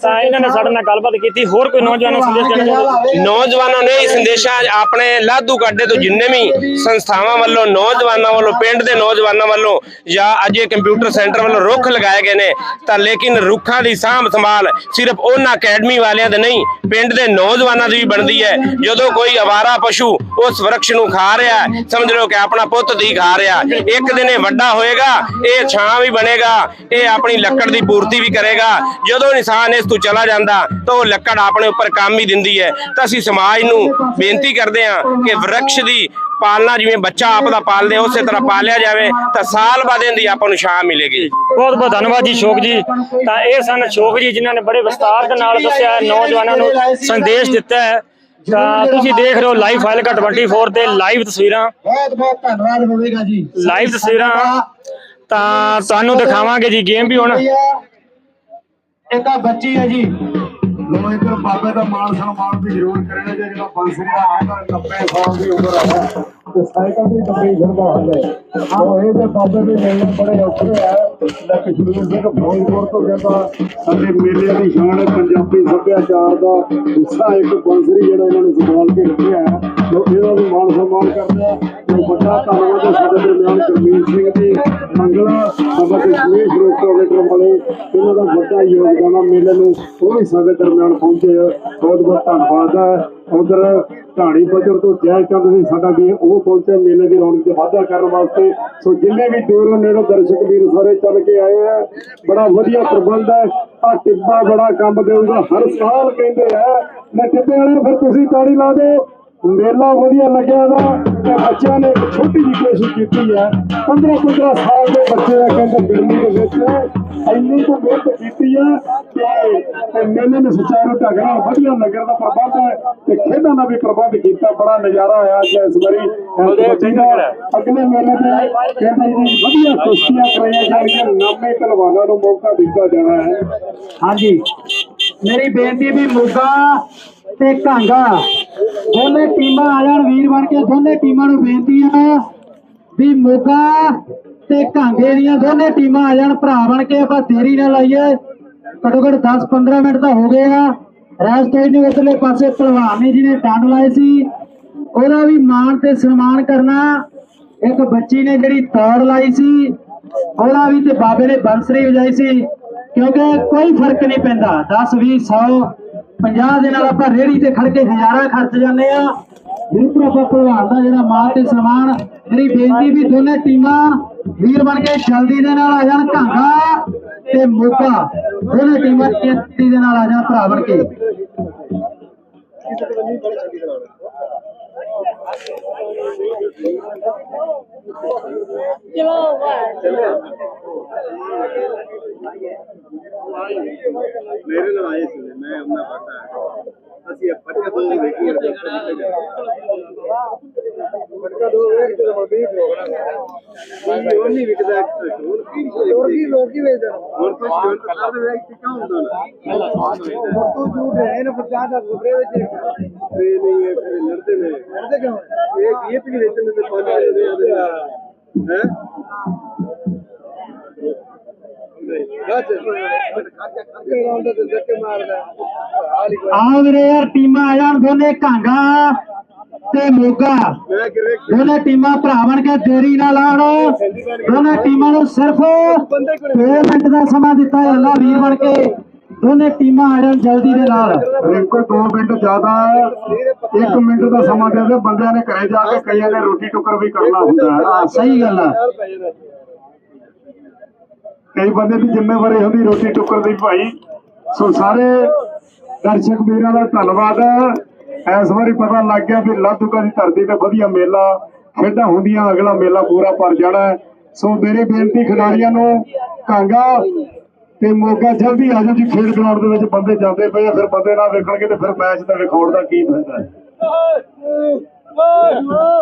ਤਾਂ ਇਹਨਾਂ ਨੇ ਸਾਡੇ ਨਾਲ ਗੱਲਬਾਤ ਕੀਤੀ। ਹੋਰ ਕੋਈ ਨੌਜਵਾਨਾਂ ਨੂੰ ਸੰਦੇਸ਼ ਦੇਣਾ ਚਾਹੁੰਦੇ? ਨੌਜਵਾਨਾਂ ਨੇ ਇਹ ਸੰਦੇਸ਼ਾਂ ਆਪਣੇ ਲਾਧੂ ਕੱਡੇ ਤੋਂ ਜਿੰਨੇ ਵੀ ਸੰਸਥਾਵਾਂ ਵੱਲੋਂ ਨੌਜਵਾਨਾਂ ਵੱਲੋਂ ਪਿੰਡ ਦੇ ਨੌਜਵਾਨਾਂ ਵੱਲੋਂ ਜਾਂ ਅਜੇ ਕੰਪਿਊਟਰ ਸੈਂਟਰ ਵੱਲੋਂ ਰੁੱਖ ਲਗਾਏ ਗਏ ਨੇ ਤਾਂ ਲੇਕਿਨ ਰੁੱਖਾਂ ਦੀ ਸਾਂਭ ਸੰਭਾਲ ਸਿਰਫ ਉਹਨਾਂ ਅਕੈਡਮੀ ਵਾਲਿਆਂ ਦੇ ਨਹੀਂ ਪਿੰਡ ਦੇ ਨੌਜਵਾਨਾਂ ਦੀ ਵੀ ਬਣਦੀ ਹੈ। ਜਦੋਂ ਕੋਈ ਅਵਾਰਾ ਪਸ਼ੂ ਉਸ ਵਰਕਸ਼ ਨੂੰ ਖਾ ਰਿਹਾ ਸਮਝ ਲਓ ਕਿ ਆਪਣਾ ਪੁੱਤ ਦੀ ਖਾ ਰਿਹਾ। ਇੱਕ ਦਿਨ ਇਹ ਵੱਡਾ ਹੋਏਗਾ, ਇਹ ਛਾਂ ਵੀ ਬਣੇਗਾ, ਇਹ ਆਪਣੀ ਲੱਕੜ ਦੀ ਪੂਰਤੀ ਵੀ ਕਰੇਗਾ। ਜਦੋਂ ਇਨਸਾਨ ਇਸ ਤੋਂ ਚਲਾ ਜਾਂਦਾ, ਤਾਂ ਉਹ ਲੱਕੜ ਆਪਣੇ ਉੱਪਰ ਕੰਮ ਹੀ ਦਿੰਦੀ ਹੈ। ਤਾਂ ਅਸੀਂ ਸਮਾਜ ਨੂੰ ਬੇਨਤੀ ਕਰਦੇ ਹਾਂ ਕਿ ਵਰਕਸ਼ ਦੀ ਪਾਲਣਾ ਜਿਵੇਂ ਬੱਚਾ ਆਪ ਦਾ ਪਾਲਦੇ, ਉਸੇ ਤਰ੍ਹਾਂ ਪਾਲਿਆ ਜਾਵੇ, ਤਾਂ ਸਾਲ ਬਾਅਦ ਇਹਦੀ ਆਪਾਂ ਨੂੰ ਛਾਂ ਮਿਲੇਗੀ। ਬਹੁਤ ਬਹੁਤ ਧੰਨਵਾਦ ਜੀ ਸ਼ੋਕ ਜੀ। ਤਾਂ ਇਹ ਸਨ ਸ਼ੋਕ ਜੀ, ਜਿਨ੍ਹਾਂ ਨੇ ਬੜੇ ਵਿਸਤਾਰ ਦੇ ਨਾਲ ਦੱਸਿਆ, ਨੌਜਵਾਨਾਂ ਨੂੰ ਸੰਦੇਸ਼ ਦਿੱਤਾ ਹੈ। ਤਾਂ ਤੁਸੀਂ ਦੇਖ ਰਹੇ ਹੋ ਲਾਈਵ ਫਾਈਲ ਕਾ 24 ਤੇ ਲਾਈਵ ਤਸਵੀਰਾਂ। ਬਹੁਤ ਬਹੁਤ ਧੰਨਵਾਦ ਹੋਵੇਗਾ ਜੀ। ਲਾਈਵ ਤਸਵੀਰਾਂ ਤਾਂ ਤੁਹਾਨੂੰ ਦਿਖਾਵਾਂਗੇ ਜੀ ਗੇਮ ਵੀ ਹੁਣ। ਇੱਕ ਆ ਬੱਚੀ ਹੈ ਜੀ। ਲੋ ਬਾਬੇ ਦਾ ਮਾਣ ਸਨਮਾਨ ਵੀ ਜ਼ਰੂਰ ਕਰਿਆ ਜੇ ਜਿਹੜਾ ਬਾਂਸਰੀ ਦਾ ਕਹਿੰਦਾ 90 ਸਾਲ ਦੀ ਉਮਰ ਹੈ ਤੇ ਸਾਈਕਲ ਦੀ ਤਕਰੀਬ ਫਿਰਦਾ ਹੁੰਦਾ ਉਹ ਇਹ ਬਾਬੇ ਦੇ ਮੇਲੇ ਬੜੇ ਔਖੇ ਆ। ਲਕਸ਼ਮੀ ਸਿੰਘ ਫਿਰੋਜ਼ਪੁਰ ਤੋਂ ਕਹਿੰਦਾ, ਸਾਡੇ ਮੇਲੇ ਦੀ ਸ਼ਾਨ ਪੰਜਾਬੀ ਸੱਭਿਆਚਾਰ ਦਾ ਹਿੱਸਾ ਇੱਕ ਬੰਸਰੀ ਜਿਹੜਾ ਇਹਨਾਂ ਨੇ ਸੰਭਾਲ ਕੇ ਰੱਖਿਆ ਹੈ। ਲੋ ਇਹਦਾ ਵੀ ਮਾਣ ਸਨਮਾਨ ਕਰਦੇ ਆ ਤੇ ਵੱਡਾ ਧੰਨਵਾਦ ਹੈ ਸਾਡੇ ਦਰਮਿਆਨ ਗੁਰਮੀਤ ਸਿੰਘ ਜੀ, ਮੰਗਲਾ ਬਾਬਾ ਕਸ਼ਮੀਰ ਰੋਟੋਵੇਟਰ ਵਾਲੇ, ਇਹਨਾਂ ਦਾ ਵੱਡਾ ਯੋਗਦਾਨ ਆ ਮੇਲੇ ਨੂੰ, ਉਹ ਵੀ ਸਾਡੇ ਦਰਮਿਆਨ ਪਹੁੰਚੇ ਬਹੁਤ ਬਹੁਤ ਧੰਨਵਾਦ ਹੈ ਉਧਰ ਢਾਣੀ ਬਜਰ ਤੋਂ ਜੈ ਚੰਦ ਜੀ ਸਾਡਾ ਵੀ ਉਹ ਪਹੁੰਚੇ, ਮੇਲੇ ਦੀ ਰੌਣਕ ਤੇ ਵਾਧਾ ਕਰਨ ਵਾਸਤੇ। ਸੋ ਜਿੰਨੇ ਵੀ ਦੂਰੋਂ ਨੇੜੋਂ ਦਰਸ਼ਕ ਵੀਰ ਸਾਰੇ ਚੱਲ ਕੇ ਆਏ ਆ। ਬੜਾ ਵਧੀਆ ਪ੍ਰਬੰਧ ਹੈ ਆ ਟਿੱਬਾ ਬੜਾ ਕੰਮ ਦੇਊਗਾ, ਹਰ ਸਾਲ ਕਹਿੰਦੇ ਆ, ਮੈਂ ਟਿੱਬੇ ਵਾਲੇ ਫਿਰ ਤੁਸੀਂ ਤਾੜੀ ਲਾ ਦਿਓ। ਮੇਲਾ ਵਧੀਆ ਲੱਗਿਆ ਦਾ ਤੇ ਬੱਚਿਆਂ ਨੇ ਇੱਕ ਛੋਟੀ ਜਿਹੀ ਕੋਸ਼ਿਸ਼ ਕੀਤੀ ਹੈ। 15 15 ਸਾਲ ਦੇ ਬੱਚੇ ਆ ਕਹਿੰਦੇ ਗਰਮੀ ਦੇ ਵਿੱਚ। ਇੰਨੀ ਕੁ ਮਿਹਨਤ ਕੀਤੀ ਹੈ ਕਿ ਤੇ ਮੇਲੇ ਨੇ ਸੁਚਾਰੂ ਢੰਗ ਨਾਲ ਵਧੀਆ ਲੱਗਣ ਦਾ ਪ੍ਰਬੰਧ ਹੈ ਤੇ ਖੇਡਾਂ ਦਾ ਵੀ ਪ੍ਰਬੰਧ ਕੀਤਾ। ਬੜਾ ਨਜ਼ਾਰਾ ਆਇਆ ਕਿ ਇਸ ਵਾਰੀ। ਦਾ ਅਗਲੇ ਮੇਲੇ ਤੇ ਕਹਿੰਦੇ ਜੀ ਵਧੀਆ ਕੁਸ਼ਤੀਆਂ ਕਰਾਈਆਂ ਜਾਣਗੀਆਂ। ਨਵੇਂ ਪਹਿਲਵਾਨਾਂ ਨੂੰ ਮੌਕਾ ਦਿੱਤਾ ਜਾਣਾ ਹੈ। ਹਾਂਜੀ। ਮੇਰੀ ਬੇਨਤੀ ਵੀ ਮੁੱਗਾ ਤੇ ਕਾਂਗਾ ਦੋਨੇ ਟੀਮਾਂ ਆ ਜਾਣ, ਵੀਰ ਬਣ ਕੇ ਦੋਨੇ ਟੀਮਾਂ ਨੂੰ ਬੇਨਤੀ ਆ ਵੀ ਮੁੱਗਾ ਤੇ ਕਾਂਗੇ ਦੀਆਂ ਦੋਨੇ ਟੀਮਾਂ ਆ ਜਾਣ, ਭਰਾ ਬਣ ਕੇ ਆਪਾਂ ਦੇਰੀ ਨਾ ਲਾਈਏ ਘੱਟੋ ਘੱਟ 10 15 ਮਿੰਟ ਤਾਂ ਹੋ ਗਏ ਆ। ਰਾਜ ਸਟੇਜ ਦੇ ਉਧਰਲੇ ਪਾਸੇ ਭਲਵਾਨ ਨੇ ਜਿਹਨੇ ਡੰਡ ਲਾਏ ਸੀ। ਉਹਦਾ ਵੀ ਮਾਣ ਤੇ ਸਨਮਾਨ ਕਰਨਾ। ਇੱਕ ਬੱਚੀ ਨੇ ਜਿਹੜੀ ਤੌੜ ਲਾਈ ਸੀ, ਉਹਦਾ ਵੀ ਤੇ ਬਾਬੇ ਨੇ ਬੰਸਰੀ ਵਜਾਈ ਸੀ। ਕਿਉਂਕਿ ਕੋਈ ਫ਼ਰਕ ਨਹੀਂ ਪੈਂਦਾ। 10 20 100 50 ਦੇ ਨਾਲ ਆਪਾਂ ਰੇੜੀ ਤੇ ਖੜ ਕੇ ਹਜ਼ਾਰਾਂ ਖਰਚ ਜਾਂਦੇ ਆ ਜਿੱਥੇ ਆਪਾਂ ਭਲਵਾਨ ਦਾ ਜਿਹੜਾ ਮਾਣ ਤੇ ਸਨਮਾਨ ਮੇਰੀ ਬੇਨਤੀ ਵੀ ਦੋਨੇ ਟੀਮਾਂ ਵੀਰ ਬਣ ਕੇ ਜਲਦੀ ਦੇ ਨਾਲ ਆ ਜਾਣ ਘਾਂਗਾ ਤੇ ਮੋਗਾ। ਦੋਨੇ ਟੀਮਾਂ ਤੇਜ਼ੀ ਦੇ ਨਾਲ ਆ ਜਾਣ ਭਰਾ ਬਣ ਕੇ। ਮੇਰੇ ਨਾਲ ਆਏ ਸੀ ਮੈਂ ਉਹਨਾਂ ਪਤਾ ਅਸੀਂ ਪਟਕਾ ਦੋ ਵੇਖੀ ਪਟਕਾ ਦੋ ਵੇਖ ਕੇ ਮੈਂ ਵੀ ਪ੍ਰੋਗਰਾਮ ਇਹ ਉਹਨੀ ਵਿਕਦਾ ਹੋਰ ਕੀ ਹੋਰ ਕੀ ਲੋਕੀ ਵੇਚਦਾ ਹੋਰ ਕੁਝ ਹੋਰ ਤਾਂ ਕੇ ਕਿਉਂ ਹੁੰਦਾ ਨਾ? ਤੂੰ ਝੂਠ ਹੈ ਇਹਨਾਂ ਫਰਜਾ ਦਾ ਗੁਬਰੇ ਵਿੱਚ ਇਹ ਨਹੀਂ ਇਹ ਫਿਰ ਲੜਦੇ ਨੇ। ਲੜਦੇ ਕਿਉਂ? ਇਹ ਇਹ ਵੀ ਵੇਚਣ ਦੇ ਪੰਜ ਦੇ ਹੈ? ਆਓ ਵੀਰੇ ਯਾਰ ਟੀਮਾਂ ਆ ਜਾਣ ਦੋਨੇ ਤੇ ਮੋਗਾ। ਦੋਨੇ ਟੀਮਾਂ ਭਰਾ ਬਣ ਕੇ ਦੇਰੀ ਨਾ ਲਾਉਣ ਦੋਨੇ ਟੀਮਾਂ ਨੂੰ ਸਿਰਫ 2 ਮਿੰਟ ਦਾ ਸਮਾਂ ਦਿੱਤਾ ਜਾਂਦਾ ਵੀਰ ਬਣ ਕੇ। ਦੋਨੇ ਟੀਮਾਂ ਆ ਜਾਣ ਜਲਦੀ ਦੇ ਨਾਲ। ਰਿੰਕੋ 2 ਮਿੰਟ ਜ਼ਿਆਦਾ ਹੈ। 1 ਮਿੰਟ ਦਾ ਸਮਾਂ ਦੇ ਦੇ ਬੰਦਿਆਂ ਨੇ ਘਰੇ ਜਾ ਕੇ ਕਈਆਂ ਨੇ ਰੋਟੀ ਟੁੱਕਰ ਵੀ ਕਰਨਾ ਹੁੰਦਾ ਹੈ। ਹਾਂ ਸਹੀ ਗੱਲ ਆ। ਕਈ ਬੰਦੇ ਦੀ ਜ਼ਿੰਮੇਵਾਰੀ ਹੁੰਦੀ ਰੋਟੀ ਟੁੱਕਰ ਦੀ ਭਾਈ। ਸੋ ਸਾਰੇ ਦਰਸ਼ਕ ਵੀਰਾਂ ਦਾ ਧੰਨਵਾਦ ਹੈ। ਇਸ ਵਾਰੀ ਪਤਾ ਲੱਗ ਗਿਆ ਵੀ ਲਾਧੂਕਾ ਦੀ ਧਰਤੀ ਤੇ ਵਧੀਆ ਮੇਲਾ ਖੇਡਾਂ ਹੁੰਦੀਆਂ। ਅਗਲਾ ਮੇਲਾ ਪੂਰਾ ਭਰ ਜਾਣਾ ਹੈ। ਸੋ ਮੇਰੀ ਬੇਨਤੀ ਖਿਡਾਰੀਆਂ ਨੂੰ ਕਾਂਗਾ ਤੇ ਮੋਗਾ ਜਲਦੀ ਆ ਜਾਓ ਜੀ ਖੇਡ ਗਰਾਊਂਡ ਦੇ ਵਿੱਚ ਬੰਦੇ ਜਾਂਦੇ ਪਏ ਆ ਫਿਰ ਬੰਦੇ ਨਾ ਵੇਖਣਗੇ ਤੇ ਫਿਰ ਮੈਚ ਦਾ ਰਿਕਾਰਡ ਦਾ ਕੀ ਫਾਇਦਾ ਹੈ।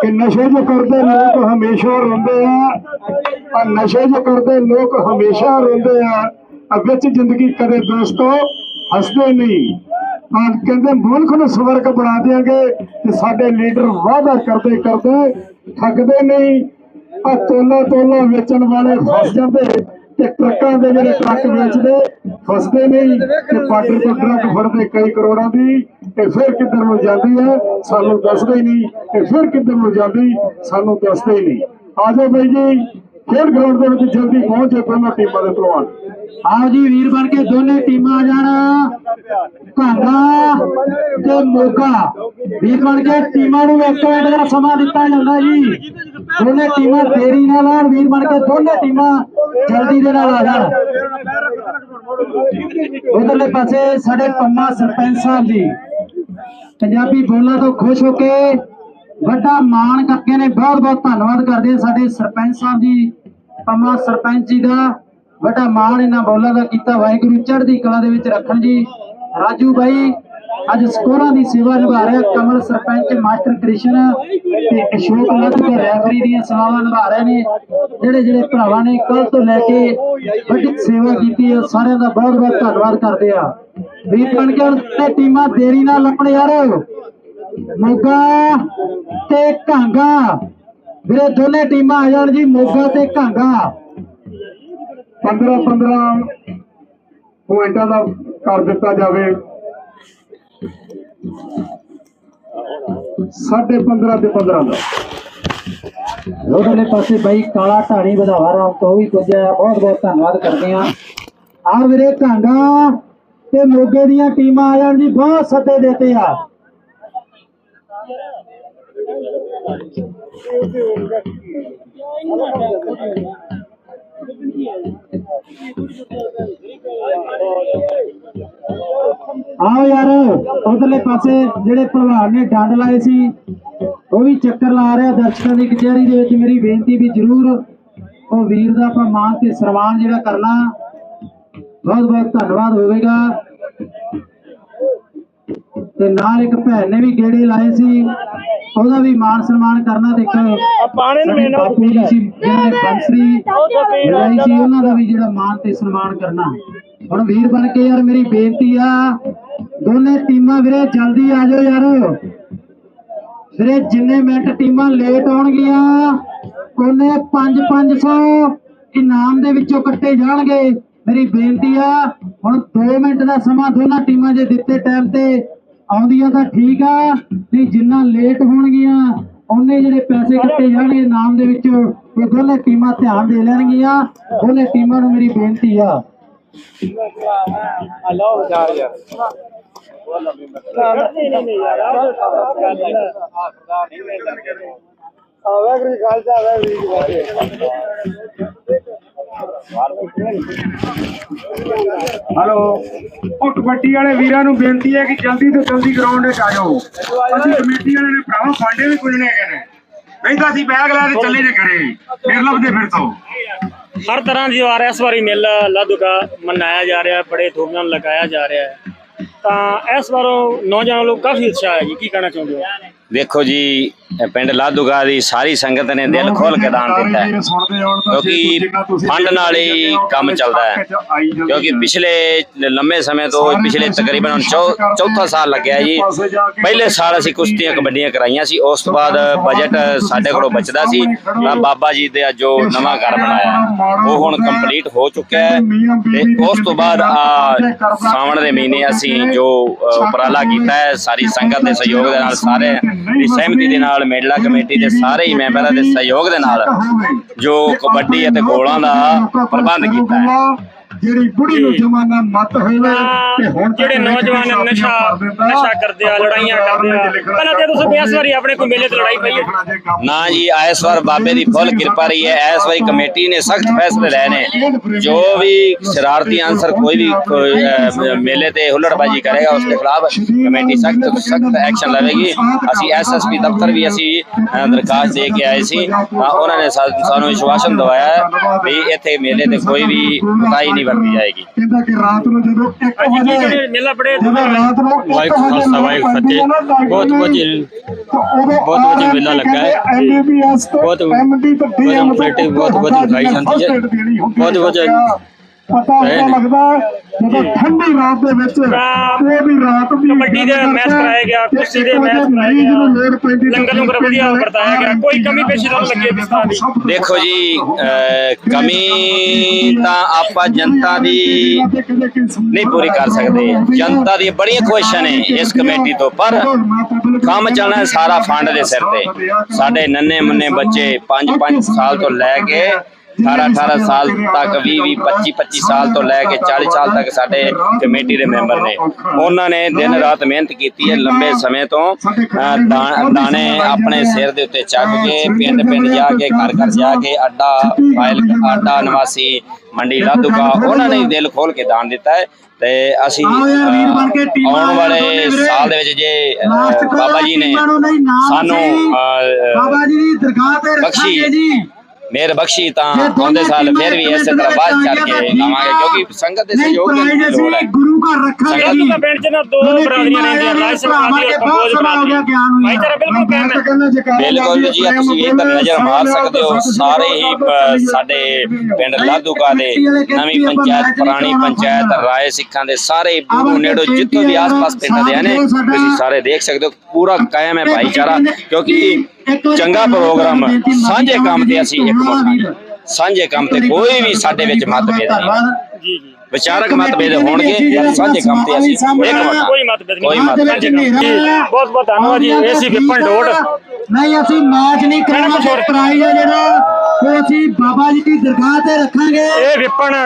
ਕਿ ਨਸ਼ੇ ਜੋ ਕਰਦੇ ਲੋਕ ਹਮੇਸ਼ਾ ਰੋਂਦੇ ਆ। ਆ ਨਸ਼ੇ ਜੋ ਕਰਦੇ ਲੋਕ ਹਮੇਸ਼ਾ ਰੋਂਦੇ ਆ। ਆ ਵਿੱਚ ਜ਼ਿੰਦਗੀ ਕਦੇ ਦੋਸਤੋ ਹੱਸਦੇ ਨਹੀਂ। ਆ ਕਹਿੰਦੇ ਮੁਲਕ ਨੂੰ ਸਵਰਗ ਬਣਾ ਦੇਾਂਗੇ ਤੇ ਸਾਡੇ ਲੀਡਰ ਵਾਅਦਾ ਕਰਦੇ ਕਰਦੇ ਥੱਕਦੇ ਨਹੀਂ। ਆ ਤੋਲਾ ਤੋਲਾ ਵੇਚਣ ਵਾਲੇ ਫਸ ਜਾਂਦੇ। ਤੇ ਟਰੱਕਾਂ ਦੇ ਜਿਹੜੇ ਟਰੱਕ ਵੇਚਦੇ, ਫਸਦੇ ਨਹੀਂ, ਤੇ ਬਾਰਡਰ ਤੋਂ ਟਰੱਕ ਫੜਦੇ ਕਈ ਕਰੋੜਾਂ ਦੀ, ਤੇ ਫਿਰ ਕਿੱਧਰ ਨੂੰ ਜਾਂਦੀ ਹੈ, ਸਾਨੂੰ ਦੱਸਦੇ ਨਹੀਂ, ਤੇ ਫਿਰ ਕਿੱਧਰ ਨੂੰ ਜਾਂਦੀ, ਸਾਨੂੰ ਦੱਸਦੇ ਨਹੀਂ। ਆ ਬਈ ਜੀ, ਖੇਡ ਗਰਾਊਂਡ ਦੇ ਵਿੱਚ ਜਲਦੀ ਪਹੁੰਚੇ ਪਹਿਲਾਂ ਟੀਮਾਂ ਦੇ ਪਹਿਲਵਾਨ ਆਓ ਜੀ, ਵੀਰ ਬਣ ਕੇ ਦੋਨੇ ਟੀਮਾਂ ਆ ਜਾਣ। ਕਾਂਗਾ ਤੇ ਮੋਗਾ। ਵੀਰ ਬਣ ਕੇ ਟੀਮਾਂ ਨੂੰ ਇੱਕ ਮਿੰਟ ਦਾ ਸਮਾਂ ਦਿੱਤਾ ਜਾਂਦਾ ਜੀ। ਦੋਨੇ ਟੀਮਾਂ ਦੇਰੀ ਨਾਲ ਆਉਣ, ਵੀਰ ਬਣ ਕੇ ਦੋਨੇ ਟੀਮਾਂ ਜਲਦੀ ਦੇ ਨਾਲ ਆ ਉਧਰਲੇ ਪਾਸੇ ਸਾਡੇ ਪੰਮਾ ਸਰਪੰਚ ਸਾਹਿਬ ਜੀ। ਪੰਜਾਬੀ ਬੋਲਾਂ ਤੋਂ ਖੁਸ਼ ਹੋ ਕੇ ਵੱਡਾ ਮਾਣ ਕਰਕੇ ਨੇ ਬਹੁਤ ਬਹੁਤ ਧੰਨਵਾਦ ਕਰਦੇ ਸਾਡੇ ਸਰਪੰਚ ਸਾਹਿਬ ਜੀ। ਪੰਮਾ ਸਰਪੰਚ ਜੀ ਦਾ ਵੱਡਾ ਮਾਣ ਇਹਨਾਂ ਬੋਲਾਂ ਦਾ ਕੀਤਾ। ਵਾਹਿਗੁਰੂ ਚੜ੍ਹਦੀ ਕਲਾ ਦੇ ਵਿੱਚ ਰੱਖਣ ਜੀ। ਰਾਜੂ ਬਾਈ ਅੱਜ ਸਕੋਰਾਂ ਦੀ ਸੇਵਾ ਨਿਭਾ ਰਿਹਾ ਕਮਲ ਸਰਪੰਚ ਮਾਸਟਰ ਕ੍ਰਿਸ਼ਨ ਤੇ ਅਸ਼ੋਕ ਨਾਥ ਦੇ ਰੈਫਰੀ ਦੀਆਂ ਸੇਵਾਵਾਂ ਨਿਭਾ ਰਹੇ ਨੇ। ਜਿਹੜੇ ਜਿਹੜੇ ਭਰਾਵਾਂ ਨੇ ਕੱਲ ਤੋਂ ਲੈ ਕੇ ਵੱਡੀ ਸੇਵਾ ਕੀਤੀ ਹੈ, ਸਾਰਿਆਂ ਦਾ ਬਹੁਤ ਬਹੁਤ ਧੰਨਵਾਦ ਕਰਦੇ ਆ ਵੀਰ ਬਣ ਤੇ ਟੀਮਾਂ ਦੇਰੀ ਨਾਲ ਲੱਪਣ ਯਾਰ। ਮੋਗਾ ਤੇ ਕਾਂਗਾ ਵੀਰੇ ਦੋਨੇ ਟੀਮਾਂ ਆ ਜਾਣ ਜੀ, ਮੋਗਾ ਤੇ ਘਾਂਗਾ। 15 15 ਪੁਆਇੰਟਾਂ ਦਾ ਕਰ ਦਿੱਤਾ ਜਾਵੇ। ਸਾਢੇ 15 ਤੇ 15 ਦਾ। ਉਧਰਲੇ ਪਾਸੇ ਬਾਈ ਕਾਲਾ ਢਾਣੀ ਵਧਾਵਾ ਰਾਮ ਤੋਂ ਵੀ ਪੁੱਜਿਆ। ਬਹੁਤ ਬਹੁਤ ਧੰਨਵਾਦ ਕਰਦੇ ਆ ਆ ਵੀਰੇ ਕਾਂਗਾ ਤੇ ਮੋਗੇ ਦੀਆਂ ਟੀਮਾਂ ਆ ਜਾਣ ਜੀ, ਬਹੁਤ ਸੱਦੇ ਦੇਤੇ ਆ। ਆਓ ਯਾਰ ਉਧਰਲੇ ਪਾਸੇ ਜਿਹੜੇ ਭਲਵਾਨ ਨੇ ਡੰਡ ਲਾਏ ਸੀ ਉਹ ਵੀ ਚੱਕਰ ਲਾ ਰਿਹਾ ਦਰਸ਼ਕਾਂ ਦੀ ਕਚਹਿਰੀ ਦੇ ਵਿੱਚ। ਮੇਰੀ ਬੇਨਤੀ ਵੀ ਜ਼ਰੂਰ ਉਹ ਵੀਰ ਦਾ ਆਪਾਂ ਮਾਨ ਤੇ ਸਨਮਾਨ ਜਿਹੜਾ ਕਰਨਾ ਬਹੁਤ ਬਹੁਤ ਧੰਨਵਾਦ ਹੋਵੇਗਾ। ਤੇ ਨਾਲ ਇੱਕ ਭੈਣ ਨੇ ਵੀ ਗੇੜੇ ਲਾਏ ਸੀ ਉਹਦਾ ਵੀ ਮਾਨ ਸਨਮਾਨ ਕਰਨਾ ਤੇ ਇੱਕ ਪਾਣੀ ਨੂੰ ਬਾਪੂ ਜੀ ਸੀ ਜਿਹਨਾਂ ਨੇ ਬੰਸਰੀ ਲਾਈ ਸੀ ਉਹਨਾਂ ਦਾ ਵੀ ਜਿਹੜਾ ਮਾਨ ਤੇ ਸਨਮਾਨ ਕਰਨਾ। ਹੁਣ ਵੀਰ ਬਣ ਕੇ ਯਾਰ ਮੇਰੀ ਬੇਨਤੀ ਆ ਦੋਨੇ ਟੀਮਾਂ ਵੀਰੇ, ਜਲਦੀ ਆ ਜਾਓ ਯਾਰ। ਵੀਰੇ, ਜਿੰਨੇ ਮਿੰਟ ਟੀਮਾਂ ਲੇਟ ਆਉਣਗੀਆਂ, ਉਹਨੇ 5-500 ਇਨਾਮ ਦੇ ਵਿੱਚੋਂ ਕੱਟੇ ਜਾਣਗੇ। ਮੇਰੀ ਬੇਨਤੀ ਆ, ਹੁਣ 2 ਮਿੰਟ ਦਾ ਸਮਾਂ ਦੋਨਾਂ ਟੀਮਾਂ ਜੇ ਦਿੱਤੇ ਟਾਈਮ ਤੇ, ਆਉਂਦੀਆਂ ਤਾਂ ਠੀਕ ਆ ਨਹੀਂ ਜਿੰਨਾ ਲੇਟ ਹੋਣਗੀਆਂ, ਉਹਨੇ ਜਿਹੜੇ ਪੈਸੇ ਕੱਟੇ ਜਾਣਗੇ ਇਨਾਮ ਦੇ ਵਿੱਚੋਂ ਇਹ ਦੋਨੇ ਟੀਮਾਂ ਧਿਆਨ ਦੇ ਲੈਣਗੀਆਂ। ਦੋਨੇ ਟੀਮਾਂ ਨੂੰ ਮੇਰੀ ਬੇਨਤੀ ਆ। ਹਲੋ ਉਹ ਕਬੱਡੀ ਵਾਲੇ ਵੀਰਾਂ ਨੂੰ ਬੇਨਤੀ ਹੈ ਕਿ ਜਲਦੀ ਤੋਂ ਜਲਦੀ ਗਰਾਊਂਡ ਵਿੱਚ ਆ ਜਾਓ। ਅਸੀਂ ਕਮੇਟੀ ਵਾਲੇ ਨੇ ਭਰਾਵਾ ਫਾਂਡੇ ਵੀ ਕੁਝ ਹੈਗੇ ਨੇ। ਨਹੀਂ ਤਾਂ ਅਸੀਂ ਬੈਗ ਲੈ ਕੇ ਚੱਲੇ ਜੇ ਘਰੇ। ਫਿਰ ਲੱਭਦੇ ਫਿਰ ਤੋਂ। ਹਰ ਤਰ੍ਹਾਂ ਦੀ ਵਾਰ ਇਸ ਵਾਰੀ ਮੇਲਾ ਲਾਧੂਕਾ ਮਨਾਇਆ ਜਾ ਰਿਹਾ, ਬੜੇ ਧੂਮ ਲਗਾਇਆ ਜਾ ਰਿਹਾ ਹੈ। ਤਾਂ ਇਸ ਵਾਰ ਨੌਜਵਾਨ ਲੋਕ ਕਾਫੀ ਉਤਸ਼ਾਹ ਹੈ ਜੀ, ਕੀ ਕਹਿਣਾ ਚਾਹੁੰਦੇ ਹੋ? ਵੇਖੋ ਜੀ ਪਿੰਡ ਲਾਧੂਗਾ ਦੀ ਸਾਰੀ ਸੰਗਤ ਨੇ ਦਿਲ ਖੋਲ ਕੇ ਦਾਨ ਦਿੱਤਾ ਹੈ। ਕਿਉਂਕਿ ਫੰਡ ਨਾਲ ਹੀ ਕੰਮ ਚੱਲਦਾ ਹੈ। ਕਿਉਂਕਿ ਪਿਛਲੇ ਲੰਮੇ ਸਮੇਂ ਤੋਂ ਪਿਛਲੇ ਤਕਰੀਬਨ ਚੌਥਾ ਸਾਲ ਲੱਗਿਆ ਜੀ। ਪਹਿਲੇ ਸਾਲ ਅਸੀਂ ਕੁਸ਼ਤੀਆਂ ਕਬੱਡੀਆਂ ਕਰਾਈਆਂ ਸੀ। ਉਸ ਤੋਂ ਬਾਅਦ ਬਜਟ ਸਾਡੇ ਕੋਲੋਂ ਬਚਦਾ ਸੀ। ਤਾਂ ਬਾਬਾ ਜੀ ਦੇ ਜੋ ਨਵਾਂ ਘਰ ਬਣਾਇਆ। ਉਹ ਹੁਣ ਕੰਪਲੀਟ ਹੋ। ਚੁੱਕਿਆ ਹੈ। ਤੇ ਉਸ ਤੋਂ ਬਾਅਦ ਆ ਸਾਵਣ ਦੇ ਮਹੀਨੇ ਅਸੀਂ ਜੋ ਉਪਰਾਲਾ ਕੀਤਾ ਹੈ। ਸਾਰੀ ਸੰਗਤ ਦੇ ਸਹਿਯੋਗ ਦੇ ਨਾਲ ਸਾਰੇ ਦੀ ਸਹਿਮਤੀ ਦੇ ਨਾਲ ਮੇਲਾ ਕਮੇਟੀ ਦੇ ਸਾਰੇ ਹੀ ਮੈਂਬਰਾਂ ਦੇ ਸਹਿਯੋਗ ਦੇ ਨਾਲ ਜੋ ਕਬੱਡੀ ਅਤੇ ਗੋਲਾਂ ਦਾ ਪ੍ਰਬੰਧ ਕੀਤਾ ਹੈ। ਜਿਹੜੀ ਬੁੜੀ ਨੂੰ ਜਮਾਨਾ ਮਤ ਹੋਵੇ ਤੇ ਹੁਣ ਜਿਹੜੇ ਨੌਜਵਾਨ ਨਸ਼ਾ ਨਸ਼ਾ ਕਰਦੇ ਆ ਲੜਾਈਆਂ ਕਰਦੇ ਆ। ਪਹਿਲਾਂ ਤੇ ਤੁਸੀਂ ਇਸ ਵਾਰੀ ਆਪਣੇ ਕੋਈ ਮੇਲੇ ਤੇ ਲੜਾਈ ਪਈ ਹੈ? ਨਾ ਜੀ ਇਸ ਵਾਰ ਬਾਬੇ ਦੀ ਫੁੱਲ ਕਿਰਪਾ ਰਹੀ ਹੈ। ਇਸ ਵਾਰੀ ਕਮੇਟੀ ਨੇ ਸਖਤ ਫੈਸਲੇ ਲਏ ਨੇ। ਜੋ ਵੀ ਸ਼ਰਾਰਤੀ ਅਨਸਰ ਕੋਈ ਵੀ ਮੇਲੇ ਤੇ ਹੁੱਲੜਬਾਜੀ ਕਰੇਗਾ ਉਸ ਦੇ ਖਿਲਾਫ ਕਮੇਟੀ ਸਖਤ ਸਖਤ ਐਕਸ਼ਨ ਲਵੇਗੀ। ਅਸੀਂ ਐਸਐਸਪੀ ਦਫ਼ਤਰ ਵੀ ਅਸੀਂ ਦਰਖਾਸਤ ਦੇ ਕੇ ਆਏ ਸੀ। ਉਹਨਾਂ ਨੇ ਸਾਨੂੰ ਵਿਸ਼ਵਾਸਨ ਦਵਾਇਆ ਹੈ ਵੀ ਇੱਥੇ ਮੇਲੇ ਤੇ ਕੋਈ ਵੀ ਕੁਤਾਹੀ ਨਹੀਂ ਵਰਤੀ ਜਾਏਗੀ ਕਹਿੰਦਾ ਕਿ ਰਾਤ ਨੂੰ ਜਦੋਂ 1 ਅੱਜ ਕੀ ਵਜੇ ਜਿਹੜੇ ਮੇਲਾ ਬੜੇ ਜਦੋਂ ਰਾਤ ਨੂੰ ਇੱਕ ਵਾਹਿਗੁਰੂ ਵਜੇ ਖਾਲਸਾ, ਵਾਹਿਗੁਰੂ ਫਤਿਹ। ਬਹੁਤ ਵਧੀਆ- ਬਹੁਤ ਵਧੀਆ ਮੇਲਾ ਲੱਗਾ ਹੈ। ਬਹੁਤ- ਬਹੁਤ ਬਹੁਤ ਵਧੀਆ ਦਿਖਾਈ ਜਾਂਦੀ ਹੈ। ਬਹੁਤ ਵਧੀਆ ਪਤਾ ਨੇ। ਲੱਗਦਾ ਜਦੋਂ ਠੰਡੀ ਰਾਤ ਦੇ ਵਿੱਚ ਉਹ ਵੀ ਰਾਤ ਵੀ ਕਬੱਡੀ ਦੇ ਮੈਚ ਕਰਾਇਆ ਗਿਆ ਕੁਸ਼ਤੀ ਦੇ ਮੈਚ ਕਰਾਏ ਗਿਆ ਲੰਗਰ ਲੰਗਰ ਵਧੀਆ ਵਰਤਾਇਆ ਗਿਆ ਕੋਈ ਕਮੀ ਪੇਸ਼ੀ ਨਹੀਂ ਲੱਗੀ ਕਿਸਾਨ ਦੀ ਦੇਖੋ ਜੀ ਕਮੀ ਤਾਂ ਆਪਾਂ ਜਨਤਾ ਦੀ ਨਹੀਂ ਪੂਰੀ ਕਰ ਸਕਦੇ ਜਨਤਾ ਦੀ ਬੜੀਆਂ ਖੁਆਇਸ਼ਾਂ ਨੇ ਇਸ ਕਮੇਟੀ ਤੋਂ ਪਰ ਕੰਮ ਚੱਲਣਾ ਸਾਰਾ ਫੰਡ ਦੇ ਸਿਰ ਤੇ ਸਾਡੇ ਨੰਨੇ ਮੁੰਨੇ ਬੱਚੇ 5-5 ਸਾਲ ਤੋਂ ਲੈ ਕੇ 18-18 ਸਾਲ ਤੱਕ 20-20 25-25 ਸਾਲ ਤੋਂ ਲੈ ਕੇ 40 ਸਾਲ ਤੱਕ ਸਾਡੇ ਕਮੇਟੀ ਦੇ ਮੈਂਬਰ ਨੇ। ਉਹਨਾਂ ਨੇ ਦਿਨ ਰਾਤ ਮਿਹਨਤ ਕੀਤੀ ਹੈ ਲੰਬੇ ਸਮੇਂ ਤੋਂ ਦਾਣੇ ਆਪਣੇ ਸਿਰ ਦੇ ਉੱਤੇ ਚੱਕ ਕੇ ਪਿੰਡ ਪਿੰਡ ਜਾ ਕੇ ਘਰ ਘਰ ਜਾ ਕੇ ਅੱਡਾ ਫਾਈਲ ਅੱਡਾ ਨਿਵਾਸੀ ਮੰਡੀ ਲਾਧੂਕਾ ਉਹਨਾਂ ਨੇ ਦਿਲ ਖੋਲ ਕੇ ਦਾਨ ਦਿੱਤਾ ਹੈ ਤੇ ਅਸੀਂ ਆਉਣ ਵਾਲੇ ਸਾਲ ਦੇ ਵਿੱਚ ਜੇ ਬਾਬਾ ਜੀ ਨੇ ਸਾਨੂੰ ਬਾਬਾ ਜੀ ਦੀ ਦਰਗਾਹ ਤੇ ਰੱਖਾਂਗੇ ਜੀ। ਮਿਹਰ ਬਖਸ਼ੀ ਤਾਂ ਆਉਂਦੇ ਸਾਲ ਫਿਰ ਵੀ ਇਸੇ ਤਰ੍ਹਾਂ ਬਾਅਦ ਚੜ ਕੇ ਲਾਵਾਂਗੇ ਕਿਉਂਕਿ ਸੰਗਤ ਦੇ ਸਹਿਯੋਗ ਦੀ ਲੋੜ ਹੈ। ਗੁਰੂ ਘਰ ਰੱਖਾਂਗੇ ਸੰਗਤ ਤਾਂ ਪਿੰਡ 'ਚ ਨਾ ਦੋ ਬਰਾਦਰੀਆਂ ਰਹਿੰਦੀਆਂ ਰਾਜ ਸਰਕਾਰ ਦੀ ਕੰਬੋਜ ਬਰਾਦਰੀ ਭਾਈਚਾਰਾ ਬਿਲਕੁਲ ਕਾਇਮ ਹੈ ਬਿਲਕੁਲ ਜੀ ਤੁਸੀਂ ਇੱਧਰ ਨਜ਼ਰ ਮਾਰ ਸਕਦੇ ਹੋ। ਸਾਰੇ ਹੀ ਸਾਡੇ ਪਿੰਡ ਲਾਧੂਕਾ ਦੇ ਨਵੀਂ ਪੰਚਾਇਤ ਪੁਰਾਣੀ ਪੰਚਾਇਤ ਰਾਏ ਸਿੱਖਾਂ ਦੇ ਸਾਰੇ ਦੂਰੋਂ ਨੇੜੋਂ ਜਿੱਥੋਂ ਵੀ ਆਸ-ਪਾਸ ਪਿੰਡ ਦੇ ਨੇ। ਤੁਸੀਂ ਸਾਰੇ ਦੇਖ ਸਕਦੇ ਹੋ ਪੂਰਾ ਕਾਇਮ ਹੈ ਭਾਈਚਾਰਾ ਕਿਉਂਕਿ ਚੰਗਾ ਪ੍ਰੋਗਰਾਮ ਸਾਂਝੇ ਕੰਮ ਤੇ ਅਸੀਂ ਇੱਕ ਮੁੱਠ ਸਾਂਝੇ ਕੰਮ ਤੇ ਕੋਈ ਵੀ ਸਾਡੇ ਵਿੱਚ ਮਤਭੇਦ ਨਹੀਂ। ਜੀ ਜੀ। ਵਿਚਾਰਕ ਮਤਭੇਦ ਹੋਣਗੇ ਸਾਂਝੇ ਕੰਮ ਤੇ ਅਸੀਂ ਇੱਕ ਮੁੱਠ ਕੋਈ ਮਤਭੇਦ ਨਹੀਂ। ਬਹੁਤ ਬਹੁਤ ਧੰਨਵਾਦ ਜੀ। ਇਹ ਸੀ ਵਿਪਨ ਡੋਟ ਨਹੀਂ ਅਸੀਂ ਮੈਚ ਨਹੀਂ ਕਰਾਂਗੇ ਪ੍ਰਾਈਜ਼ ਹੈ ਜਿਹੜਾ ਉਹ ਅਸੀਂ ਬਾਬਾ ਜੀ ਦੀ ਦਰਗਾਹ ਤੇ ਰੱਖਾਂਗੇ। ਇਹ ਵਿਪਨ